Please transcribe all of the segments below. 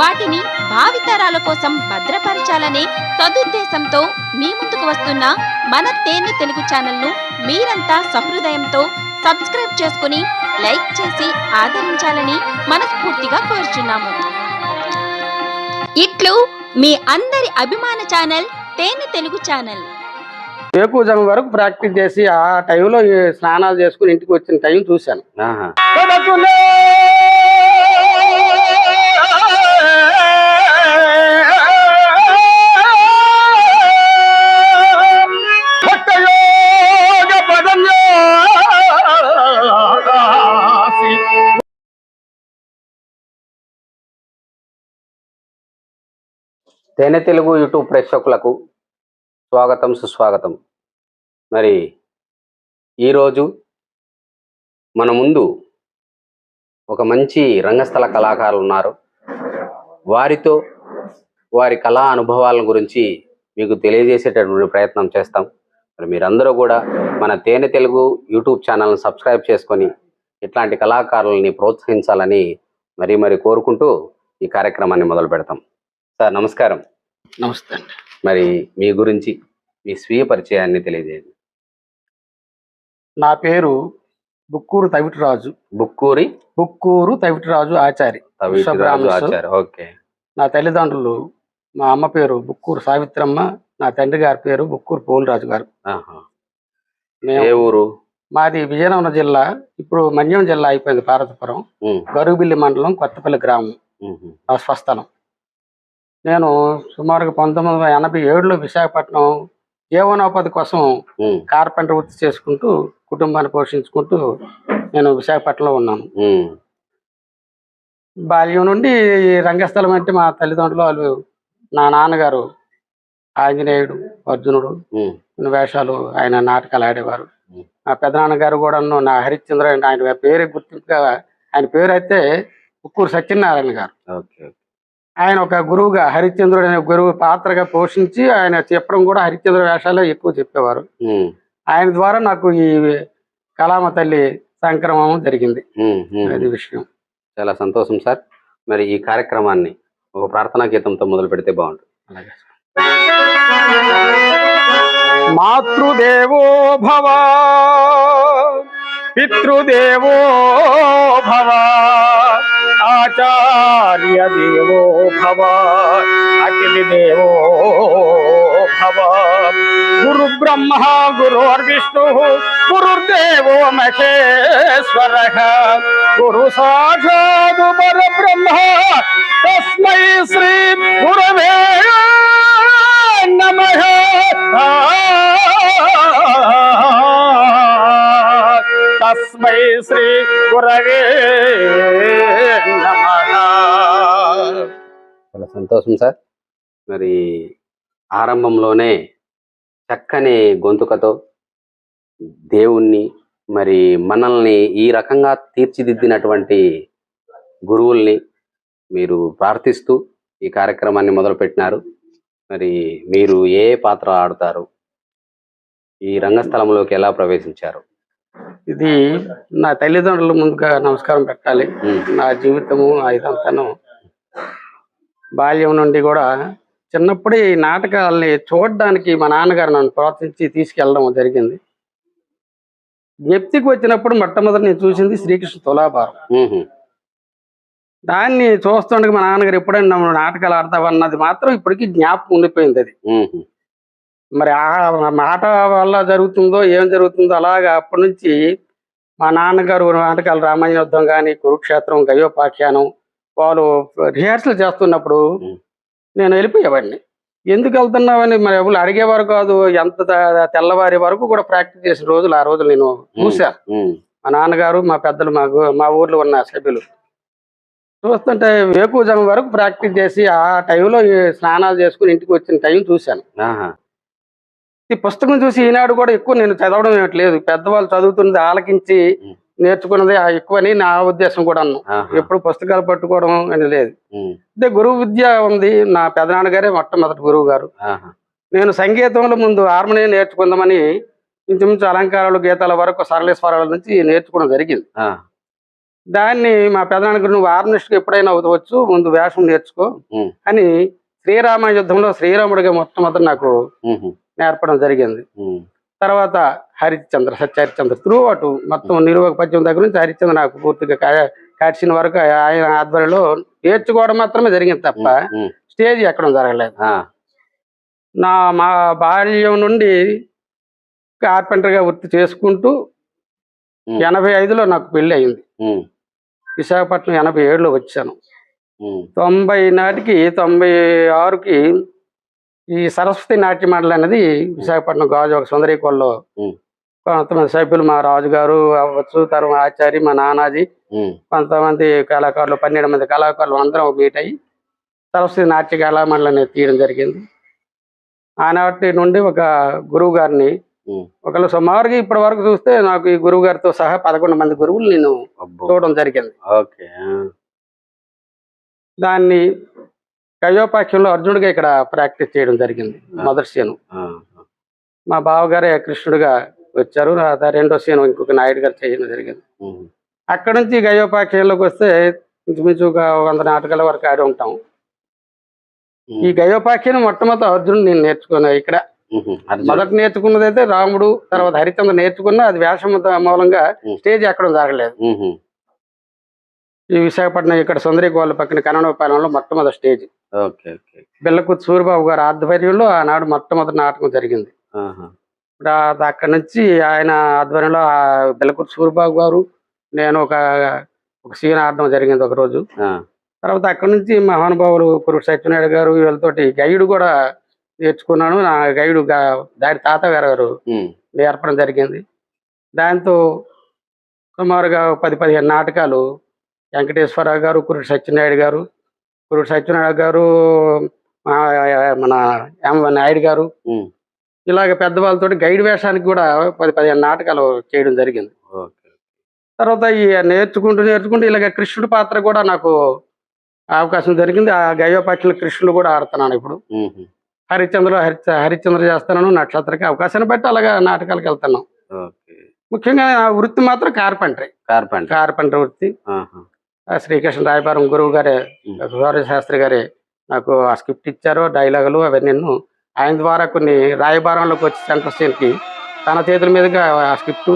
వాటిని భావితరాల కోసం భద్రపరచాలనే సదుద్దేశంతో మీ ముందుకు వస్తున్న మన తేనె తెలుగు ఛానల్ను మీరంతా సహృదయంతో సబ్స్క్రైబ్ చేసుకుని లైక్ చేసి ఆదరించాలని మనస్ఫూర్తిగా కోరుచున్నాము. ఇట్లు మీ అందరి అభిమాన ఛానల్ తేనె తెలుగు ఛానల్. వేకుజం వరకు ప్రాక్టీస్ చేసి ఆ టైంలో స్నానాలు చేసుకుని ఇంటికి వచ్చిన టైం చూశాను. తేనె తెలుగు యూట్యూబ్ ప్రేక్షకులకు స్వాగతం సుస్వాగతం. మరి ఈరోజు మన ముందు ఒక మంచి రంగస్థల కళాకారులు ఉన్నారు. వారితో వారి కళా అనుభవాల గురించి మీకు తెలియజేసేటటువంటి ప్రయత్నం చేస్తాం. మరి మీరందరూ కూడా మన తేనె తెలుగు యూట్యూబ్ ఛానల్ని సబ్స్క్రైబ్ చేసుకొని ఇట్లాంటి కళాకారులని ప్రోత్సహించాలని మరీ మరి కోరుకుంటూ ఈ కార్యక్రమాన్ని మొదలు పెడతాం సార్ నమస్కారం. నమస్తే అండి. మరి మీ గురించి మీ స్వీయ పరిచయాన్ని తెలియజేయండి. నా పేరు బుక్కూరు తవిటిరాజు. బుక్కూరి? బుక్కూరు తవిటిరాజు ఆచారి. తవిటిరాజు విశ్వబ్రాహ్మణ్స్. ఆచార్య ఓకే. నా తల్లిదండ్రులు మా అమ్మ పేరు బుక్కూరు సావిత్రమ్మ నా తండ్రి గారి పేరు బుక్కూరు పోలరాజు గారు. ఏ ఊరు? మాది విజయనగరం జిల్లా ఇప్పుడు మన్యం జిల్లా అయిపోయింది పార్వతీపురం. గరుగుబిల్లి మండలం కొత్తపల్లి గ్రామం. నా స్వస్థలం. నేను సుమారుగా పంతొమ్మిది వందల ఎనభై ఏడులో విశాఖపట్నం జీవనోపాధి కోసం కార్పెంటర్ వృత్తి చేసుకుంటూ కుటుంబాన్ని పోషించుకుంటూ నేను విశాఖపట్నంలో ఉన్నాను. బాల్యం నుండి ఈ రంగస్థలం అంటే మా తల్లిదండ్రులు వాళ్ళు నా నాన్నగారు ఆంజనేయుడు అర్జునుడు వేషాలు ఆయన నాటకాలు ఆడేవారు. మా పెదనాన్నగారు కూడా నా హరిశ్చంద్ర ఆయన పేరు గుర్తింపుగా ఆయన పేరు అయితే ఉక్కూరు సత్యనారాయణ గారు. ఓకే. ఆయన ఒక గురువుగా హరిశ్చంద్రుడు అనే గురువు పాత్రగా పోషించి ఆయన చెప్పడం కూడా హరిశ్చంద్ర వేషాలే ఎక్కువ చెప్పేవారు. ఆయన ద్వారా నాకు ఈ కళామ తల్లి సంక్రమం జరిగింది. అది విషయం. చాలా సంతోషం సార్. మరి ఈ కార్యక్రమాన్ని ఒక ప్రార్థనా గీతంతో మొదలు పెడితే బాగుంటుంది. అలాగే మాతృదేవో భవ పితృదేవో భవ. ఆచార్య దేవో భవ అతిథి దేవో భవ గురు బ్రహ్మ గురుర్విష్ణు గురుర్దేవో మహేశ్వర. గురు సాక్షాత్ పరబ్రహ్మ తస్మై శ్రీ గురవే నమ. తస్మై శ్రీ గురవే చాలా సంతోషం సార్. మరి ఆరంభంలోనే చక్కని గొంతుకతో దేవుణ్ణి మరి మనల్ని ఈ రకంగా తీర్చిదిద్దినటువంటి గురువుల్ని మీరు ప్రార్థిస్తూ ఈ కార్యక్రమాన్ని మొదలుపెట్టినారు. మరి మీరు ఏ పాత్ర ఆడతారు? ఈ రంగస్థలంలోకి ఎలా ప్రవేశించారు? ఇది నా తల్లిదండ్రుల ముందుగా నమస్కారం పెట్టాలి. నా జీవితము నా ఇదంతాను. బాల్యం నుండి కూడా చిన్నప్పుడే ఈ నాటకాలని చూడడానికి మా నాన్నగారు నన్ను ప్రోత్సహించి తీసుకెళ్ళడం జరిగింది. జ్ఞప్తికి వచ్చినప్పుడు మొట్టమొదటి నేను చూసింది శ్రీకృష్ణ తులాభారం. దాన్ని చూస్తుండగా మా నాన్నగారు ఎప్పుడైనా నాటకాలు ఆడతావన్నది మాత్రం ఇప్పటికీ జ్ఞాపకం ఉండిపోయింది అది. మరి ఆ మాట వల్ల జరుగుతుందో ఏం జరుగుతుందో అలాగా అప్పటి నుంచి మా నాన్నగారు నాటకాలు రామాయణ యుద్ధం కానీ కురుక్షేత్రం గయోపాఖ్యానం వాళ్ళు రిహార్సల్ చేస్తున్నప్పుడు. నేను వెళ్ళిపోయేవాడిని. ఎందుకు వెళ్తున్నావని మరి ఎవరు అడిగేవారు కాదు. ఎంత తెల్లవారి వరకు కూడా ప్రాక్టీస్ చేసిన రోజులు ఆ రోజులు నేను చూశాను మా నాన్నగారు మా పెద్దలు మా గు- మా ఊర్లో ఉన్న సభ్యులు. చూస్తుంటే వేకుజం వరకు ప్రాక్టీస్ చేసి ఆ టైంలో స్నానాలు చేసుకుని ఇంటికి వచ్చిన టైం చూశాను. ఈ పుస్తకం చూసి ఈనాడు కూడా ఎక్కువ నేను చదవడం ఏమిటి లేదు పెద్దవాళ్ళు చదువుతున్నది ఆలకించి. నేర్చుకున్నది ఆ ఎక్కువని నా ఉద్దేశం కూడా. ఎప్పుడు పుస్తకాలు పట్టుకోవడం అని లేదు. అంటే గురువు విద్య ఉంది నా పెదనాన్నగారే మొట్టమొదటి గురువు గారు. నేను సంగీతంలో ముందు హార్మోనియం నేర్చుకుందామని ఇంచుమించు అలంకారాలు గీతాల వరకు సరళేశ్వరాల నుంచి నేర్చుకోవడం జరిగింది. దాన్ని మా పెదనాన్న గారు నువ్వు హార్మోనిస్ట్కి ఎప్పుడైనా అవ్వచ్చు ముందు వేషం నేర్చుకో. అని శ్రీరామ యుద్ధంలో శ్రీరాముడిగా మొట్టమొదటి నాకు. నేర్పడం జరిగింది. తర్వాత హరిశ్చంద్ర సత్యహరిశ్చంద్ర త్రూ అటు మొత్తం నిరువక పద్యం దగ్గర నుంచి హరిశ్చంద్ర నాకు పూర్తిగా కాడ్చిన వరకు ఆయన ఆధ్వర్యంలో నేర్చుకోవడం మాత్రమే జరిగింది తప్ప. స్టేజ్ ఎక్కడం జరగలేదు. నా మా బాల్యం నుండి కార్పెంటర్గా వృత్తి చేసుకుంటూ. ఎనభై ఐదులో నాకు పెళ్ళి అయింది. విశాఖపట్నం ఎనభై ఏడులో వచ్చాను. తొంభై నాటికి తొంభై ఆరుకి ఈ సరస్వతి నాట్య మండలి అనేది విశాఖపట్నం గాజువాక సుందరీకోల్లో ఉమ్. కొంతమంది సభ్యులు మా రాజుగారు అవ్వచ్చు తర్వాత ఆచారి మా నానాజీ. కొంతమంది కళాకారులు పన్నెండు మంది కళాకారులు అందరం మీట్ అయ్యి సరస్వతి నాట్య కళా మండలి అనేది తీయడం జరిగింది ఆనాటి నుండి ఒక గురువు గారిని. ఒకళ్ళు సుమారుగా ఇప్పటి వరకు చూస్తే నాకు ఈ గురువు గారితో సహా పదకొండు మంది గురువులు నేను. చూడడం జరిగింది. దాన్ని కయోపాఖ్యంలో అర్జునుడిగా ఇక్కడ ప్రాక్టీస్ చేయడం జరిగింది మొదటి సీను. మా బావగారే కృష్ణుడిగా వచ్చారు రెండో సీను ఇంకొక నాయుడు గారు చేయడం జరిగింది. అక్కడ నుంచి గయోపాఖ్యంలోకి వస్తే ఇంచుమించు ఒక వంద నాటకాల వరకు ఆడి ఉంటాం ఈ గయోపాఖ్యం మొట్టమొదటి అర్జునుడు నేను నేర్చుకున్నా ఇక్కడ. మొదట నేర్చుకున్నది అయితే రాముడు తర్వాత హరిచంద్ర నేర్చుకున్నా అది వేషం మూలంగా. స్టేజ్ ఎక్కడం జరగలేదు. ఈ విశాఖపట్నం ఇక్కడ సుందరి గోళ్ళ పక్కన కన్నడపాలెంలో మొట్టమొదటి స్టేజ్. Okay okay. బెల్లకుత్ సూరిబాబు గారి ఆధ్వర్యంలో ఆనాడు మొట్టమొదటి నాటకం జరిగింది. అక్కడి నుంచి ఆయన ఆధ్వర్యంలో ఆ బెల్లకుత్ సూరిబాబు గారు నేను ఒక ఒక సీన్ ఆడడం జరిగింది ఒక రోజు. తర్వాత అక్కడి నుంచి మహానుభావులు కురుడు సత్యనారాయణ గారు వీళ్ళతోటి గైడ్ కూడా నేర్చుకున్నాను. నా గైడు దాడి తాత గారు ఉమ్. నేర్పడం జరిగింది. దాంతో సుమారుగా పది పదిహేను నాటకాలు వెంకటేశ్వరరావు గారు కురుడు సత్యనారాయణ గారు కురుడు సత్యనారాయణ గారు మన ఎం నాయుడు గారు. ఇలాగ పెద్దవాళ్ళతోటి గైడ్ వేషానికి కూడా పది పదిహేను నాటకాలు చేయడం జరిగింది. తర్వాత ఈ నేర్చుకుంటూ నేర్చుకుంటూ ఇలాగ కృష్ణుడి పాత్ర కూడా నాకు అవకాశం జరిగింది ఆ గయోపాక్షులు కృష్ణుడు కూడా ఆడుతున్నాను ఇప్పుడు. హరిశ్చంద్ర హరి హరిశ్చంద్ర చేస్తున్నాను నక్షత్రకి అవకాశాన్ని బట్టి అలాగా నాటకాలకు వెళ్తున్నాం. ముఖ్యంగా వృత్తి మాత్రం కార్పెంటరీ. కార్పెంటర్. కార్పెంటర్ వృత్తి. శ్రీకృష్ణ రాయబారం గురువు గారే. సూర్య శాస్త్రి గారే నాకు ఆ స్క్రిప్ట్ ఇచ్చారు డైలాగులు అవన్నీ ఆయన ద్వారా కొన్ని రాయబారంలోకి వచ్చి సెంటర్ సీన్కి తన చేతుల మీదుగా ఆ స్క్రిప్ట్.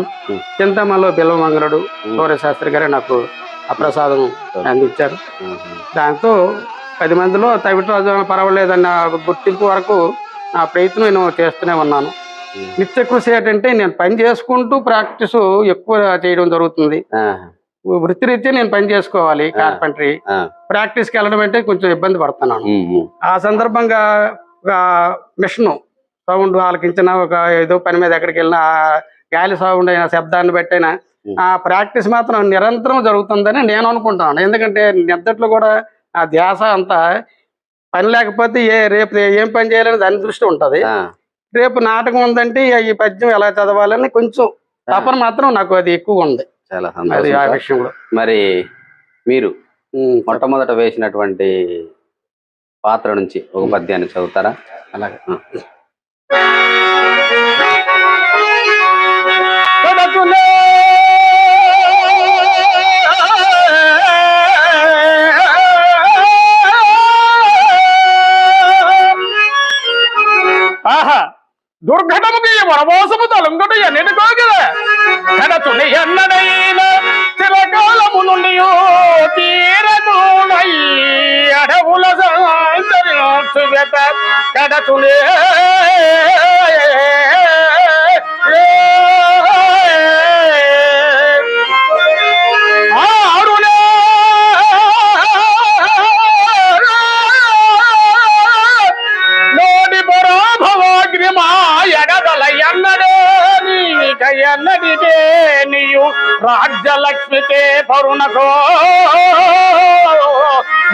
చింతమల్లో బిల్వమంగళుడు. సూర్య శాస్త్రి గారే నాకు ఆ ప్రసాదం అందించారు. దాంతో పది మందిలో తవిటరాజు పర్వాలేదన్న గుర్తింపు వరకు నా ప్రయత్నం నేను చేస్తూనే ఉన్నాను. నిత్య కృషి ఏంటంటే నేను పని చేసుకుంటూ ప్రాక్టీస్ ఎక్కువ చేయడం జరుగుతుంది. వృత్తిరీత్యా నేను పని చేసుకోవాలి కార్పెంటరీ ఆ. ప్రాక్టీస్కి వెళ్ళడం అంటే కొంచెం ఇబ్బంది పడుతున్నాను. ఆ సందర్భంగా ఒక మిషన్ సౌండ్ ఆలకించిన ఒక ఏదో పని మీద ఎక్కడికి వెళ్ళినా ఆ గాలి సౌండ్ అయినా శబ్దాన్ని బట్టైనా. ఆ ప్రాక్టీస్ మాత్రం నిరంతరం జరుగుతుందని నేను అనుకుంటాను ఎందుకంటే నిద్దట్లో కూడా ఆ ధ్యాస అంతా పని లేకపోతే ఏ రేపు ఏం పని చేయాలని దాని దృష్టి ఉంటది. రేపు నాటకం ఉందంటే ఈ పద్యం ఎలా చదవాలని కొంచెం తపన మాత్రం నాకు అది ఎక్కువ ఉంది చాలా సంతోషం మరి మీరు మొట్టమొదట వేసినటువంటి పాత్ర నుంచి ఒక పద్యాన్ని చదువుతారా? అలాగే.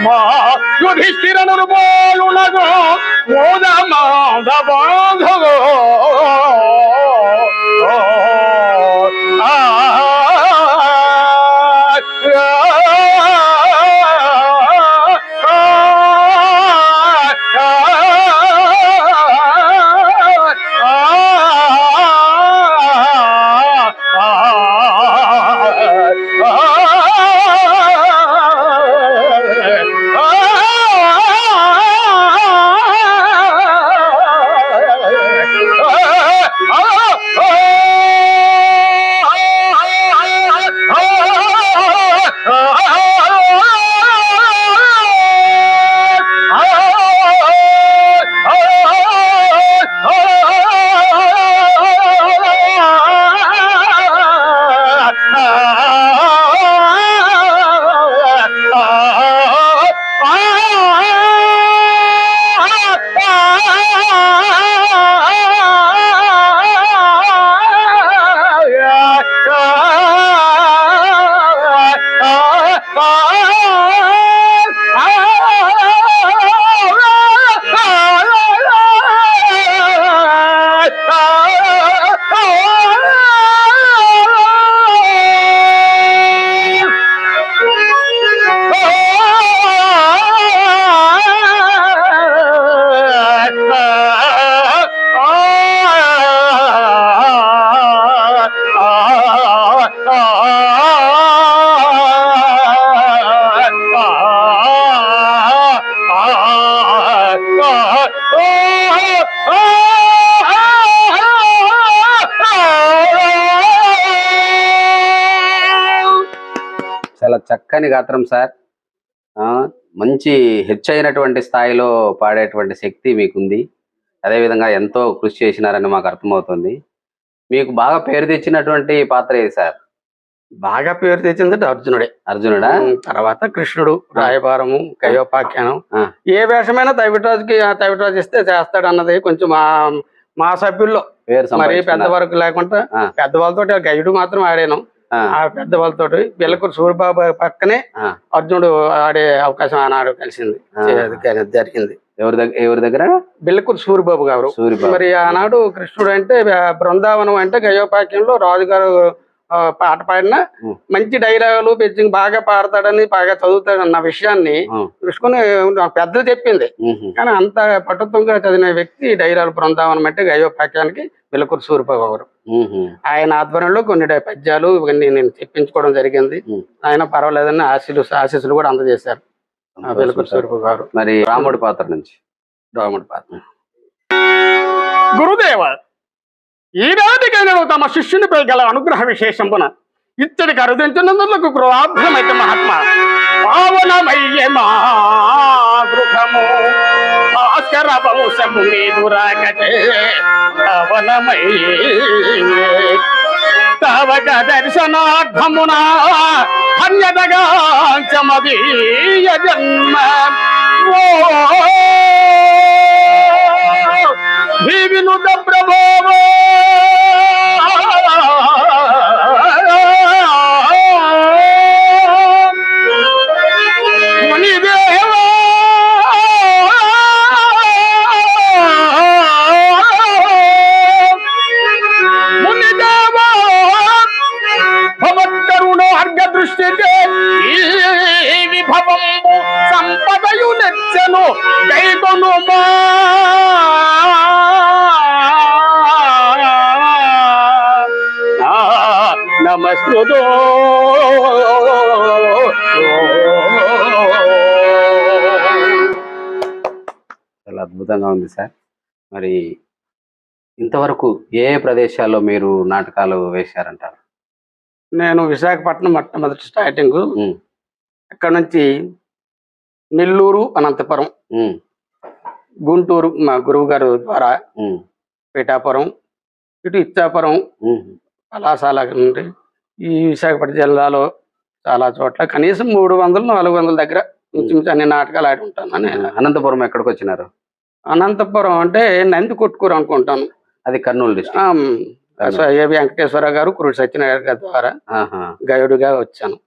మా యుధిష్ఠిరను పోలునగో మోదమాద బాంధవో. చక్కని గాత్రం సార్. ఆ, మంచి హెచ్చైనటువంటి స్థాయిలో పాడేటువంటి శక్తి మీకుంది. అదేవిధంగా ఎంతో కృషి చేసినారని మాకు అర్థమవుతుంది. మీకు బాగా పేరు తెచ్చినటువంటి పాత్ర ఏది సార్? బాగా పేరు తెచ్చింది అర్జునుడే. అర్జునుడా? తర్వాత కృష్ణుడు రాయబారము గయోపాఖ్యానం ఆ. ఏ వేషమైనా తవిటరాజుకి తవిటరాజు ఇస్తే చేస్తాడు అన్నది కొంచెం మా మా సభ్యుల్లో. పేరు మరి సంపాదించుకున్నారు. పెద్దవరకు లేకుండా. పెద్దవాళ్ళతో గైడు మాత్రం ఆడాను. ఆ, ఆ పెద్దవాళ్ళతో బిల్లకూరు సూర్యబాబు పక్కనే. అర్జునుడు ఆడే అవకాశం ఆనాడు కలిసింది. జరిగింది. ఎవరి దగ్గర ఎవరి దగ్గర? బిల్లకూరు సూర్యబాబు గారు. మరి ఆనాడు కృష్ణుడు అంటే బృందావనం అంటే గయోపాక్యంలో రాజుగారు పాట పాడిన. మంచి డైలాగులు పెంచి బాగా పాడతాడని బాగా చదువుతాడన్న విషయాన్ని ఆ, కృష్ణుని నాకు పెద్దలు చెప్పింది. కానీ అంత పట్టుత్వంగా చదివిన వ్యక్తి డైలాగులు బృందావనం అంటే గయోపాక్యానికి బిల్లకూరు సూర్యబాబు గారు. ఆయన ఆధ్వర్యంలో కొన్ని డ- పద్యాలు ఇవన్నీ నేను చెప్పించుకోవడం జరిగింది. ఆయన పర్వాలేదని ఆశీలు ఆశీస్సులు కూడా అందజేశారు. ఆ బిల్లకూరు సూర్యబాబు గారు మరి రాముడి పాత్ర నుంచి? రాముడి పాత్ర. గురుదేవ ఈనాటికైనా తమ శిష్యునిపై గల అనుగ్రహ విశేషమున ఇత్తడికి అరుదించినందులకు గృహాభ్రమైతే మహాత్మ. పావనమయ్య గృహము భాస్కర వంశము మీదురాకటే. పావనమయ్యే తవక దర్శనార్థమున ధన్యతగా జన్మ. ఓ వినుత ప్రభోవ మునిదేవా మునిదేవా భవత్కరుణో అర్ఘ దృష్టితే ఈ విభవంబు సంపదయు నెచ్చను నమస్కృతో. చాలా అద్భుతంగా ఉంది సార్. మరి ఇంతవరకు ఏ ప్రదేశాల్లో మీరు నాటకాలు వేశారంటారు? నేను విశాఖపట్నం మొట్టమొదటి స్టార్టింగ్. అక్కడ నుంచి నెల్లూరు అనంతపురం గుంటూరు మా గురువు గారు ద్వారా పిఠాపురం ఇటు ఇచ్చాపురం. కళాశాల నుండి ఈ విశాఖపట్నం జిల్లాలో చాలా చోట్ల కనీసం మూడు వందలు నాలుగు వందల దగ్గర ఇంచుమించు అన్ని నాటకాలు ఆడి ఉంటాను అనంతపురం ఎక్కడికి వచ్చినారు అనంతపురం అంటే నంది కొట్టుకూరు అనుకుంటాను. అది కర్నూలు డిస్ట్రిక్ట్ ఏ వెంకటేశ్వర గారు కురుడు సత్యనారాయణ గారి ద్వారా గైడుగా వచ్చాను.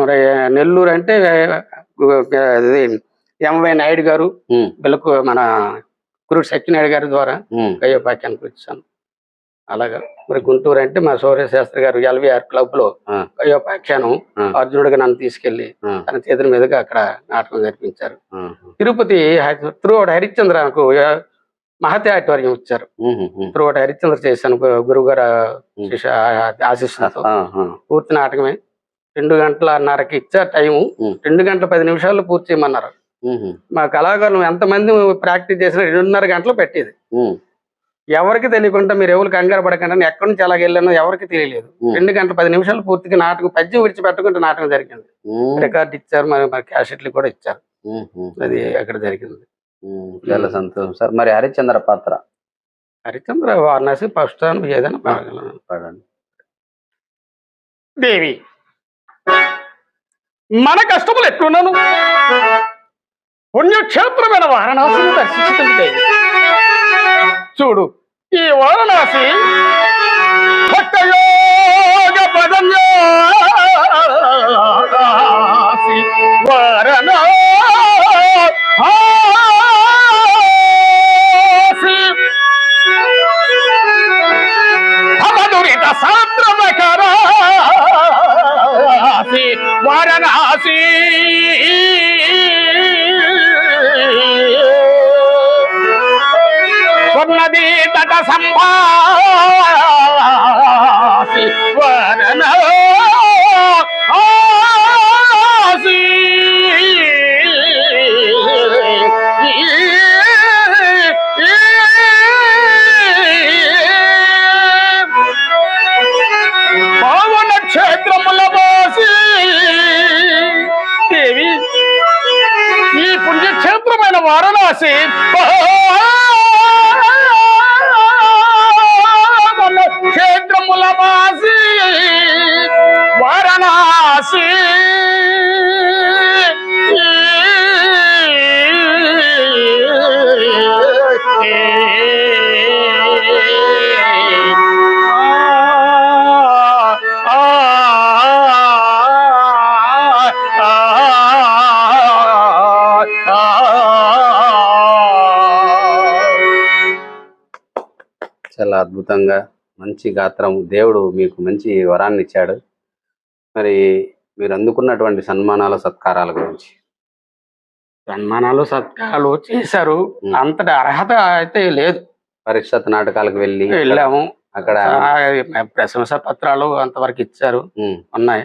మరి నెల్లూరు అంటే ఇది ఎంవై నాయుడు గారు బిల్లకు మన కురుడు సత్యనాయుడు గారి ద్వారా ఉమ్, గయోపాఖ్యానికి వచ్చాను. అలాగా. మరి గుంటూరు అంటే మా సౌర్య శాస్త్రి గారు ఎల్విఆర్ క్లబ్లో ఆ. అర్జునుడిగా నన్ను తీసుకెళ్ళి తన చేతుల మీదుగా అక్కడ నాటకం జరిపించారు. తిరుపతి త్రూఅవుట్ హరిశ్చంద్ర నాకు మహతి ఆడిటోరియం ఇచ్చారు. త్రూఅవుట్ హరిశ్చంద్ర చేశాను గురువు గారు ఆశిస్సులతో. పూర్తి నాటకమే. రెండు గంటలన్నరకి ఇచ్చారు టైము. రెండు గంటల పది నిమిషాల్లో పూర్తి చేయమన్నారు. మా కళాకారులు ఎంతమంది ప్రాక్టీస్ చేసినా రెండున్నర గంటలు పెట్టేది. ఎవరికి తెలియకుండా మీరు ఎవరు కంగారు పడకుండా ఎక్కడి నుంచి అలాగ వెళ్ళానో ఎవరికి తెలియలేదు. రెండు గంటల పది నిమిషాలు పూర్తిగా నాటకం పద్యం విడిచిపెట్టకుండా నాటకం జరిగింది. రికార్డు ఇచ్చారు మరి మరి క్యాసెట్లు కూడా ఇచ్చారు. అది అక్కడ జరిగింది? చాలా సంతోషం. సార్ మరి హరిశ్చంద్ర పాత్ర? హరిచంద్ర వారణాసి ఫస్ట్ ఏదైనా పాడండి. దేవి మన కష్టములు ఎట్లున్నాను? పుణ్యక్షేత్రమైన వారణాసిని దర్శించుతుంది దేవి చూడు ఈ వారణాసి భక్తయోగ పదం తట అద్భుతంగా మంచి గాత్రం దేవుడు మీకు మంచి వరాన్ని ఇచ్చాడు మరి మీరు అందుకున్నటువంటి సన్మానాల సత్కారాల గురించి. సన్మానాలు సత్కారాలు చేశారు. అంతటి అర్హత అయితే లేదు. పరిషత్ నాటకాలకు వెళ్ళి వెళ్ళాము. అక్కడ ప్రశంసా పత్రాలు అంతవరకు ఇచ్చారు. ఉన్నాయి.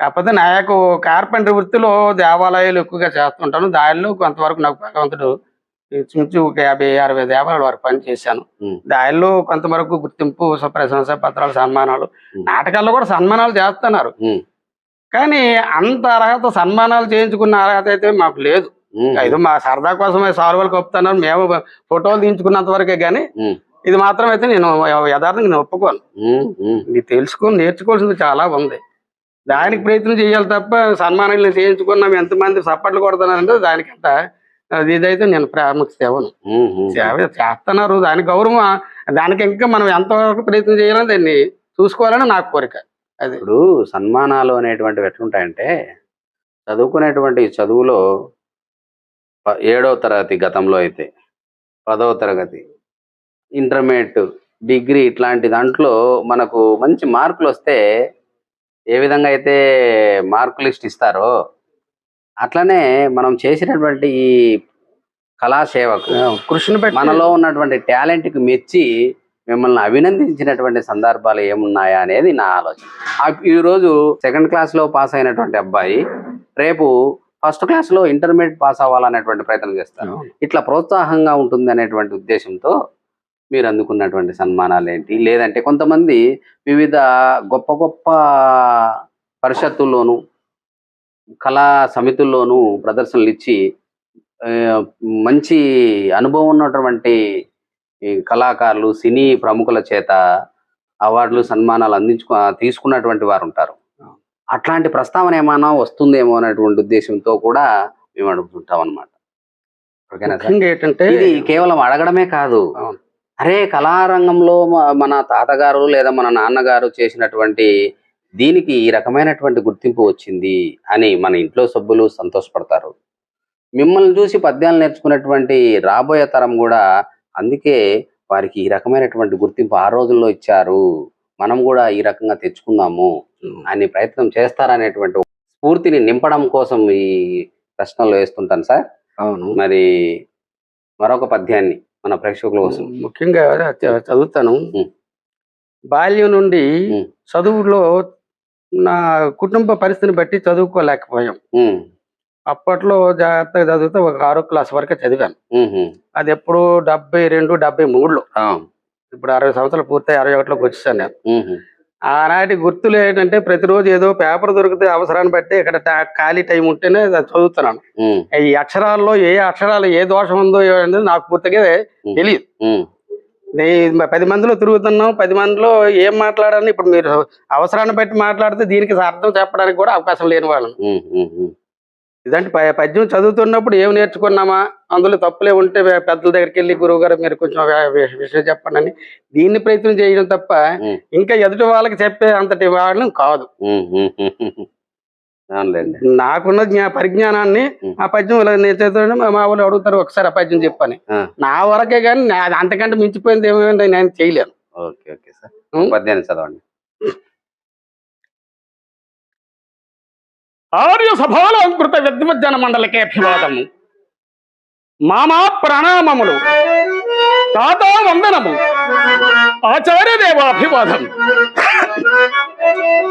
కాకపోతే నాకు కార్పెంటర్ వృత్తిలో దేవాలయాలు ఎక్కువగా చేస్తుంటాను. దానిలో కొంతవరకు నాకు భగవంతుడు ఇంచుమించు ఒక యాభై అరవై దేవాలయాల వరకు పని చేశాను. దానిలో కొంతవరకు గుర్తింపు ప్రశంసా పత్రాలు సన్మానాలు. నాటకాల్లో కూడా సన్మానాలు చేస్తున్నారు. కానీ అంత అర్హత సన్మానాలు చేయించుకున్న అర్హత అయితే మాకు లేదు. ఇది మా సరదా కోసమే సాల్వలు కప్పుతున్నారు మేము ఫోటోలు తీయించుకున్నంత వరకే కానీ ఇది మాత్రం అయితే నేను యథార్థంగా నేను ఒప్పుకోను. ఇది తెలుసుకొని నేర్చుకోవాల్సింది చాలా ఉంది. దానికి ప్రయత్నం చేయాలి తప్ప సన్మానాలు చేయించుకున్నాం ఎంతమంది సప్పట్లు కొడుతున్నారంటే దానికి అంత అది ఇదైతే నేను ఉమ్, ఉమ్. సేవ చేస్తున్నారు. దాని గౌరవం దానికి ఇంకా మనం ఎంతవరకు ప్రయత్నం చేయాలని దాన్ని చూసుకోవాలని నాకు కోరిక. అది. ఇప్పుడు సన్మానాలు అనేటువంటివి ఎట్లుంటాయంటే చదువుకునేటువంటి చదువులో ఏడవ తరగతి గతంలో అయితే పదవ తరగతి ఇంటర్మీడియట్ డిగ్రీ ఇట్లాంటి దాంట్లో మనకు మంచి మార్కులు వస్తే ఏ విధంగా అయితే మార్క్ లిస్ట్ ఇస్తారో అట్లనే మనం చేసినటువంటి ఈ కళాసేవకు కృషిని పెట్టి మనలో ఉన్నటువంటి టాలెంట్కి మెచ్చి మిమ్మల్ని అభినందించినటువంటి సందర్భాలు ఏమున్నాయా అనేది నా ఆలోచన. ఆ- ఈ రోజు సెకండ్ క్లాస్లో పాస్ అయినటువంటి అబ్బాయి రేపు ఫస్ట్ క్లాస్లో ఇంటర్మీడియట్ పాస్ అవ్వాలనేటువంటి ప్రయత్నం చేస్తారు. అవును. ఇట్లా ప్రోత్సాహంగా ఉంటుంది అనేటువంటి ఉద్దేశంతో మీరు అందుకున్నటువంటి సన్మానాలు ఏంటి? లేదంటే కొంతమంది వివిధ గొప్ప గొప్ప పరిషత్తుల్లోనూ కళా సమితుల్లోనూ ప్రదర్శనలు ఇచ్చి మంచి అనుభవం ఉన్నటువంటి కళాకారులు సినీ ప్రముఖుల చేత అవార్డులు సన్మానాలు అందించుకు తీసుకున్నటువంటి వారు ఉంటారు అట్లాంటి ప్రస్తావన ఏమైనా వస్తుందేమో అనేటువంటి ఉద్దేశంతో కూడా మేము అడుగుతుంటాం అనమాట ఏంటంటే ఇది కేవలం అడగడమే కాదు. అరే కళారంగంలో మన తాతగారు లేదా మన నాన్నగారు చేసినటువంటి దీనికి ఈ రకమైనటువంటి గుర్తింపు వచ్చింది అని మన ఇంట్లో సభ్యులు సంతోషపడతారు. మిమ్మల్ని చూసి పద్యాలు నేర్చుకున్నటువంటి రాబోయే తరం కూడా అందుకే వారికి ఈ రకమైనటువంటి గుర్తింపు ఆ రోజుల్లో ఇచ్చారు. మనం కూడా ఈ రకంగా తెచ్చుకుందాము అనే ప్రయత్నం చేస్తారనేటువంటి స్ఫూర్తిని నింపడం కోసం ఈ ప్రశ్నలు వేస్తుంటాను సార్. అవును. మరి మరొక పద్యాన్ని మన ప్రేక్షకుల కోసం. ముఖ్యంగా చదువుతాను. బాల్యం నుండి. చదువులో నా కుటుంబ పరిస్థితిని బట్టి చదువుకోలేకపోయాం. అప్పట్లో జాగ్రత్తగా చదివితే ఒక ఆరో క్లాస్ వరకే చదివాను. అది ఎప్పుడు డెబ్బై రెండు డెబ్బై మూడులో. ఇప్పుడు అరవై సంవత్సరాలు పూర్తయి అరవై ఒకటిలోకి వచ్చేసాను నేను. ఆనాటి గుర్తులు ఏంటంటే ప్రతిరోజు ఏదో పేపర్ దొరికితే అవసరాన్ని బట్టి ఇక్కడ ఖాళీ టైం ఉంటేనే చదువుతున్నాను. ఈ అక్షరాల్లో ఏ అక్షరాలు ఏ దోషం ఉందో అనేది నాకు పూర్తిగా తెలియదు. పది మందిలో తిరుగుతున్నాం పది మందిలో ఏం మాట్లాడాలని ఇప్పుడు మీరు అవసరాన్ని బట్టి మాట్లాడితే దీనికి అర్థం చెప్పడానికి కూడా అవకాశం లేని ఉమ్, ఇదంటే ప- పద్యం చదువుతున్నప్పుడు ఏం నేర్చుకున్నామా? అందులో తప్పులే ఉంటే పెద్దల దగ్గరికి వెళ్ళి గురువు గారు మీరు కొంచెం విషయం చెప్పండి అని దీన్ని ప్రయత్నం చేయడం తప్ప. ఇంకా ఎదుటి వాళ్ళకి చెప్పే అంతటి వాళ్ళం కాదు. నాకున్న జ్ఞా పరిజ్ఞానాన్ని. ఆ పద్యం ఇలా నేను చదువుతుంటే మా వాళ్ళు అడుగుతారు ఒకసారి ఆ పద్యం చెప్పని. నా వరకే కానీ అంతకంటే మించిపోయింది ఏమైంది నేను చేయలేను. Okay okay sir. పద్యాన్ని చదవండి. ఆర్య సభాలంకృత విద్వజ్జన మండలికే అభివాదము. మామా ప్రణామములు. తాత వందనము ఆచార్య దేవాభివాదం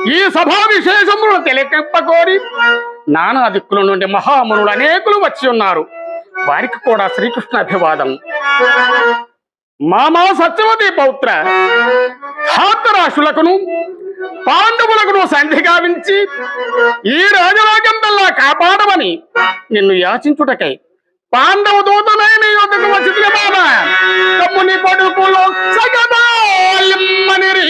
ఈ సభా విశేషములను తెలియకెప్పకోరి నానా దిక్కుల నుండి మహామునులు అనేకులు వచ్చి ఉన్నారు. వారికి కూడా శ్రీకృష్ణ అభివాదం. మామా సత్యవతి పౌత్ర ధాతరాశులకును పాండవులకును సంధి గావించి ఈ రాజరాగం వల్ల కాపాడమని నిన్ను యాచించుటకై పాండవ దూతనై నీ వద్దకు వచ్చిన బాబా తమ్ముని కొడుకులు సగబాలిమ్మనిరి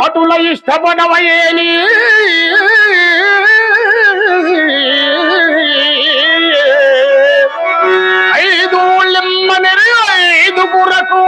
అటుల ఇష్టపడవయేని ఐదు లిమ్మనిరి ఐదుగురకు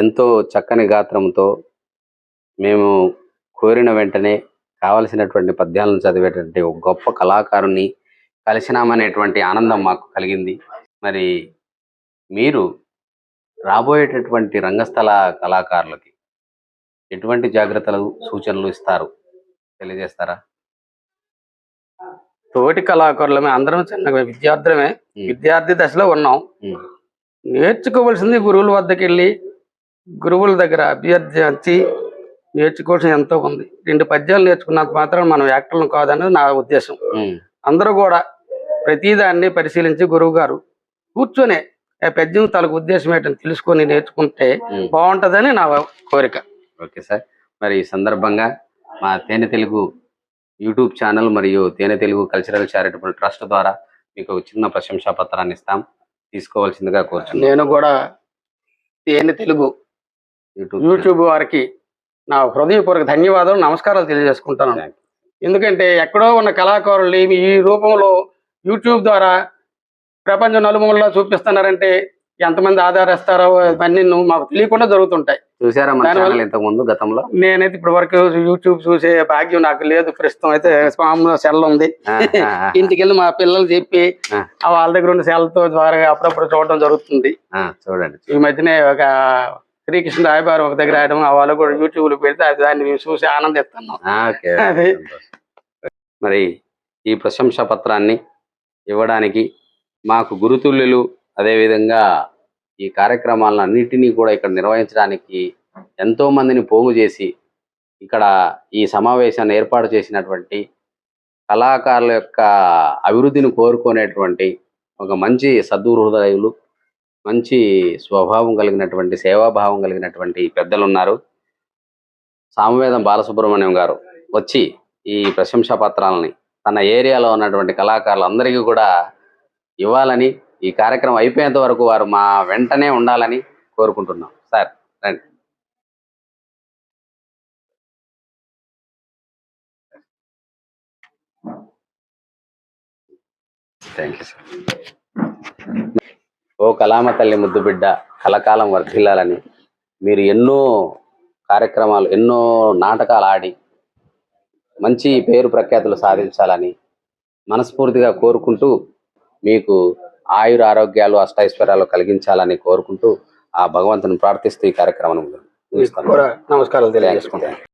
ఎంతో చక్కని గాత్రంతో మేము కోరిన వెంటనే కావలసినటువంటి పద్యాలను చదివేటువంటి ఒక గొప్ప కళాకారుని కలిసినామనేటువంటి ఆనందం మాకు కలిగింది. మరి మీరు రాబోయేటటువంటి రంగస్థల కళాకారులకి ఎటువంటి జాగ్రత్తలు సూచనలు ఇస్తారు? తెలియజేస్తారా? తోటి కళాకారులమే అందరం చిన్న విద్యార్థులమే. విద్యార్థి దశలో ఉన్నాం. నేర్చుకోవలసింది గురువుల వద్దకు వెళ్ళి గురువుల దగ్గర అభ్యర్థించి నేర్చుకోవాల్సింది ఎంతో ఉంది. రెండు పద్యాలు నేర్చుకున్నంత మాత్రం మనం యాక్టర్లు కాదనేది నా ఉద్దేశం. అందరూ కూడా ప్రతిదాన్ని పరిశీలించి గురువు గారు కూర్చొని ఆ పద్యం తనకు ఉద్దేశం ఏంటని తెలుసుకొని నేర్చుకుంటే. బాగుంటదని నా కోరిక. Okay sir. మరి ఈ సందర్భంగా మా తేనె తెలుగు యూట్యూబ్ ఛానల్ మరియు తేనె తెలుగు కల్చరల్ చారిటబుల్ ట్రస్ట్ ద్వారా మీకు చిన్న ప్రశంసా పత్రాన్ని ఇస్తాం. తీసుకోవాల్సిందిగా కోరుచున్నాం. నేను కూడా తేనె తెలుగు యూట్యూబ్ వారికి నా హృదయపూర్వక ధన్యవాదాలు నమస్కారాలు తెలియజేసుకుంటాను. ఎందుకంటే ఎక్కడో ఉన్న కళాకారుల్ని ఈ రూపంలో యూట్యూబ్ ద్వారా ప్రపంచం నలుమూలలో చూపిస్తున్నారంటే ఎంతమంది ఆధారిస్తారో ఇవన్నీ మాకు తెలియకుండా జరుగుతుంటాయి. చూసారా గతంలో? నేనైతే ఇప్పటి వరకు యూట్యూబ్ చూసే భాగ్యం నాకు లేదు. ప్రస్తుతం అయితే స్వామి సెల్ ఉంది. ఇంటికి వెళ్ళి మా పిల్లలు చెప్పి వాళ్ళ దగ్గర ఉన్న సెల్తో ద్వారా అప్పుడప్పుడు చూడడం జరుగుతుంది. చూడండి. ఈ మధ్యనే ఒక శ్రీకృష్ణ రాయబారు ఒక దగ్గర ఆ వాళ్ళు కూడా యూట్యూబ్లో పెడితే అది దాన్ని మేము చూసి ఆనందిస్తున్నాం అది. మరి ఈ ప్రశంసా పత్రాన్ని ఇవ్వడానికి మాకు గురుతుల్యులు అదేవిధంగా ఈ కార్యక్రమాలను అన్నిటినీ కూడా ఇక్కడ నిర్వహించడానికి ఎంతో మందిని పోగు చేసి ఇక్కడ ఈ సమావేశాన్ని ఏర్పాటు చేసినటువంటి కళాకారుల యొక్క అభివృద్ధిని కోరుకునేటువంటి ఒక మంచి సద్హృదయులు మంచి స్వభావం కలిగినటువంటి సేవాభావం కలిగినటువంటి పెద్దలు ఉన్నారు సామవేదం బాలసుబ్రహ్మణ్యం గారు వచ్చి ఈ ప్రశంసా పత్రాలని తన ఏరియాలో ఉన్నటువంటి కళాకారులందరికీ కూడా ఇవ్వాలని ఈ కార్యక్రమం అయిపోయేంత వరకు వారు మా వెంటనే ఉండాలని కోరుకుంటున్నాం. సార్ రండి. Thank you sir. ఓ కళామ తల్లి ముద్దు బిడ్డ కలకాలం వర్ధిల్లాలని మీరు ఎన్నో కార్యక్రమాలు ఎన్నో నాటకాలు ఆడి మంచి పేరు ప్రఖ్యాతులు సాధించాలని మనస్ఫూర్తిగా కోరుకుంటూ మీకు ఆయుర ఆరోగ్యాలు అష్టైశ్వర్యాలు కలిగించాలని కోరుకుంటూ ఆ భగవంతుని ప్రార్థిస్తూ ఈ కార్యక్రమం నమస్కారాలు తెలియజేసుకుంటాను